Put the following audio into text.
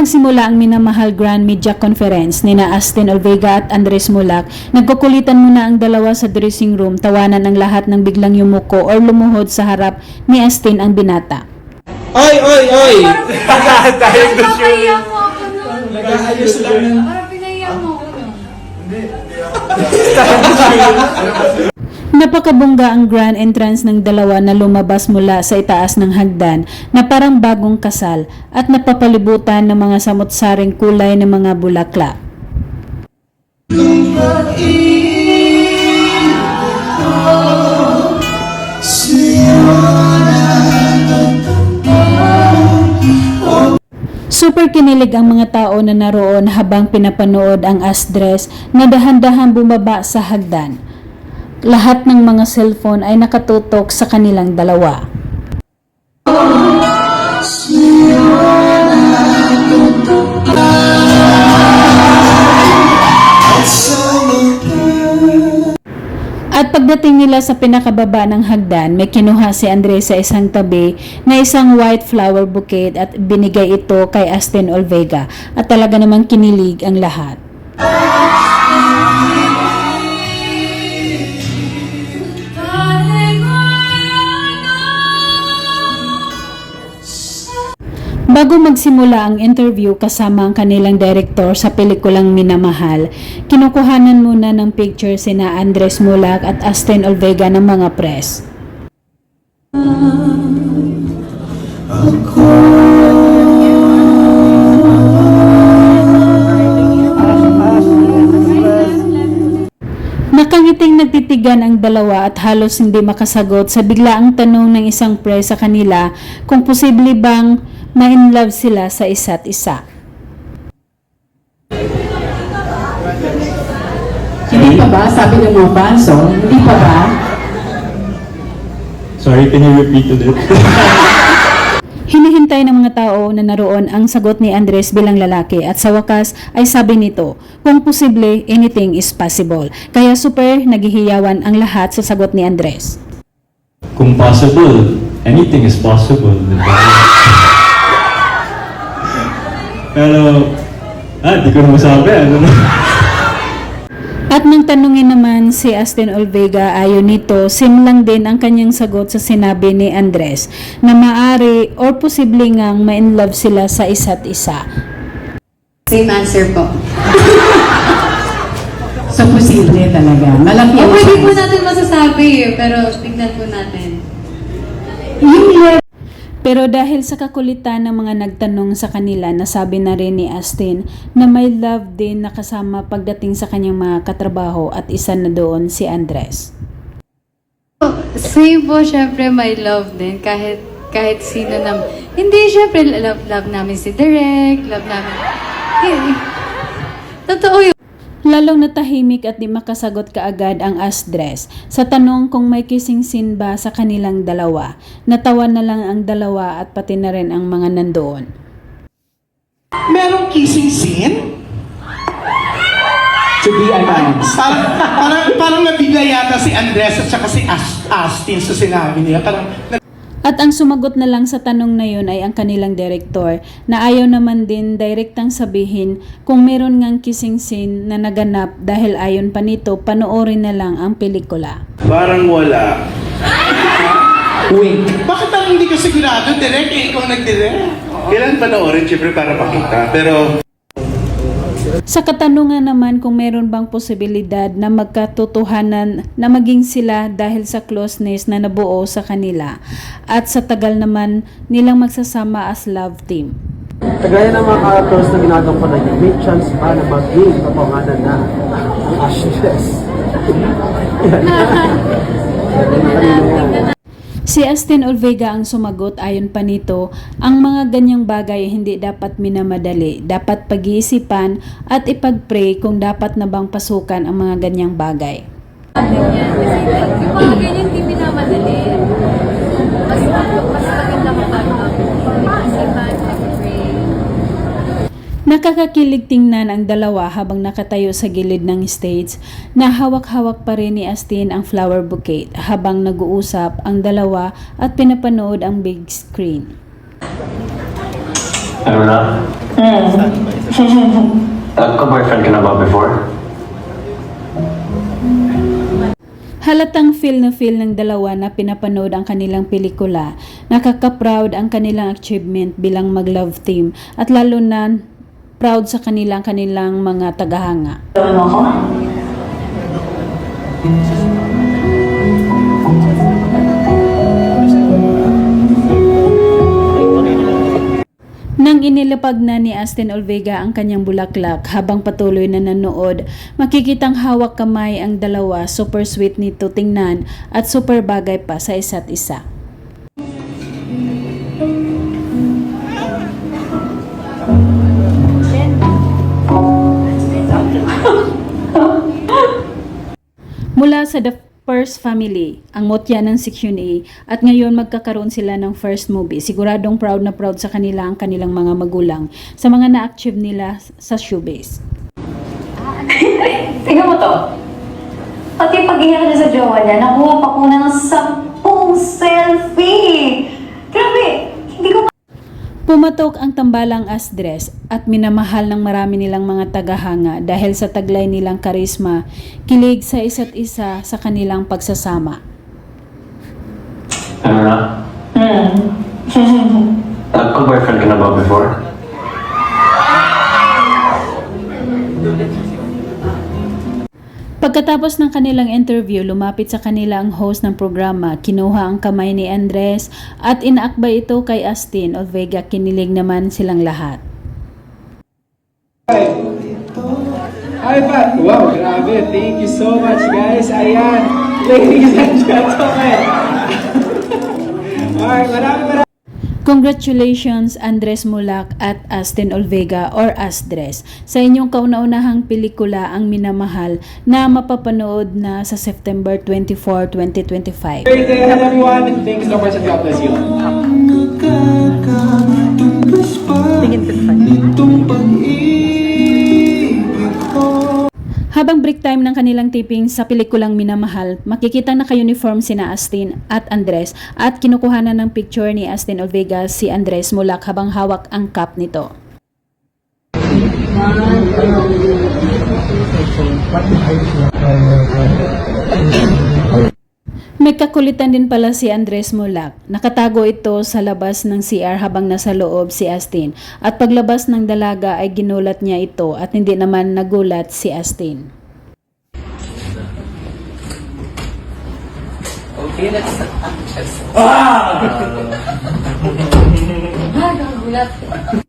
magsimula ang minamahal Grand Media Conference ni na Astin Olvega at Andres Mulak, nagkukulitan muna ang dalawa sa dressing room, tawanan ang lahat ng biglang yumuko or lumuhod sa harap ni Astin ang binata. Oy, oy, oy! Mo ako nun. Nag-aayos lang ng... Parang pinaya mo ako nun. Napakabongga ang grand entrance ng dalawa na lumabas mula sa itaas ng hagdan na parang bagong kasal at napapalibutan ng mga samot-saring kulay ng mga bulaklak. Super kinilig ang mga tao na naroon habang pinapanood ang Asdres na dahan-dahan bumaba sa hagdan. Lahat ng mga cellphone ay nakatutok sa kanilang dalawa. At pagdating nila sa pinakababa ng hagdan, may kinuha si Andres sa isang tabi na isang white flower bouquet at binigay ito kay Astin Olvega at talaga namang kinilig ang lahat. Bago magsimula ang interview kasama ang kanilang director sa pelikulang Minamahal, kinukuhanan muna ng picture sina Andres Mulak at Astin Olvega ng mga press. Nakangiting nagtitigan ang dalawa at halos hindi makasagot sa biglaang tanong ng isang press sa kanila kung posible bang ma-in love sila sa isa't isa. Hindi pa ba? Sabi ng mga fans, oh, hindi pa ba? Sorry, can you repeat it? Hinihintay ng mga tao na naroon ang sagot ni Andres bilang lalaki at sa wakas ay sabi nito, kung posible, anything is possible. Kaya super naghihiyawan ang lahat sa sagot ni Andres. Kung possible, anything is possible. Pero, ah, di ko na masabi. Ano na? At nang tanungin naman si Astin Olvega ayon nito, sim lang din ang kanyang sagot sa sinabi ni Andres na maari or posible ngang ma-in love sila sa isa't isa. Same answer po. So, posible talaga. Malaki ang pwede po chance. natin masasabi eh, pero tignan po natin. Yung level Pero dahil sa kakulitan ng mga nagtanong sa kanila, nasabi na rin ni Astin na may love din na kasama pagdating sa kanyang mga katrabaho at isa na doon si Andres. Same po, syempre, my love din. Kahit kahit sino nam... Hindi, syempre, love, love namin si Direk, love namin... Eh, Totoo yun. Lalong natahimik at di makasagot kaagad ang Asdres sa tanong kung may kissing scene ba sa kanilang dalawa. Natawa na lang ang dalawa at pati na rin ang mga nandoon. Merong kissing scene? to be announced. Parang, parang, parang nabigla yata si Andres at saka si As- Astin sa sinabi nila. Parang, At ang sumagot na lang sa tanong na yun ay ang kanilang direktor na ayaw naman din direktang sabihin kung meron ngang kissing scene na naganap dahil ayon pa nito panoorin na lang ang pelikula. Parang wala. Wink. bakit parang hindi ka sigurado? Direk, eh, ikaw nag-direct. Kailan panoorin, syempre para makita. Pero Sa katanungan naman kung meron bang posibilidad na magkatotohanan na maging sila dahil sa closeness na nabuo sa kanila at sa tagal naman nilang magsasama as love team. Kagaya ng mga characters na ginagawa na yun, may chance pa na maging kapangalan na ang Ashes. Si Astin Olvega ang sumagot ayon pa nito, ang mga ganyang bagay hindi dapat minamadali, dapat pag-iisipan at ipag-pray kung dapat na bang pasukan ang mga ganyang bagay. Yung mga ganyan, hindi minamadali. Nakakakilig tingnan ang dalawa habang nakatayo sa gilid ng stage na hawak-hawak pa rin ni Astin ang flower bouquet habang nag-uusap ang dalawa at pinapanood ang big screen. Ano na? Nagka-boyfriend ka na ba before? Halatang feel na feel ng dalawa na pinapanood ang kanilang pelikula. Nakaka-proud ang kanilang achievement bilang mag-love team at lalo na proud sa kanilang kanilang mga tagahanga. Nang inilapag na ni Astin Olvega ang kanyang bulaklak habang patuloy na nanood, makikitang hawak kamay ang dalawa, super sweet nito tingnan at super bagay pa sa isa't isa. Sa The First Family, ang motya ng Section A, at ngayon magkakaroon sila ng first movie. Siguradong proud na proud sa kanila ang kanilang mga magulang sa mga na-achieve nila sa showbiz. Tingnan mo to. Pati pag-iyak niya sa jowa niya, nakuha pa na ng sampung selfie. Pumatok ang tambalang Asdres at minamahal ng marami nilang mga tagahanga dahil sa taglay nilang karisma, kilig sa isa't isa sa kanilang pagsasama. Ano na? Nagka-boyfriend ka na ba before? Pagkatapos ng kanilang interview, lumapit sa kanila ang host ng programa, kinuha ang kamay ni Andres at inaakbay ito kay Astin Olvega. Kinilig naman silang lahat. Hi, Pat! Wow, grabe. Thank you so much, guys. Ayan. Ladies and gentlemen. Alright, maraming maraming Congratulations Andres Mulak at Astin Olvega or Asdres sa inyong kauna-unahang pelikula ang minamahal na mapapanood na sa September 24, 2025. great day ahead, everyone. Thank you so much and God bless you. Habang break time ng kanilang taping sa pelikulang Minamahal, makikita naka-uniform sina Astin at Andres at kinukuhanan ng picture ni Astin Olvega si Andres Mulak habang hawak ang cup nito. May kakulitan din pala si Andres Mulak. Nakatago ito sa labas ng CR habang nasa loob si Astin. At paglabas ng dalaga ay ginulat niya ito at hindi naman nagulat si Astin. Ah, nagulat.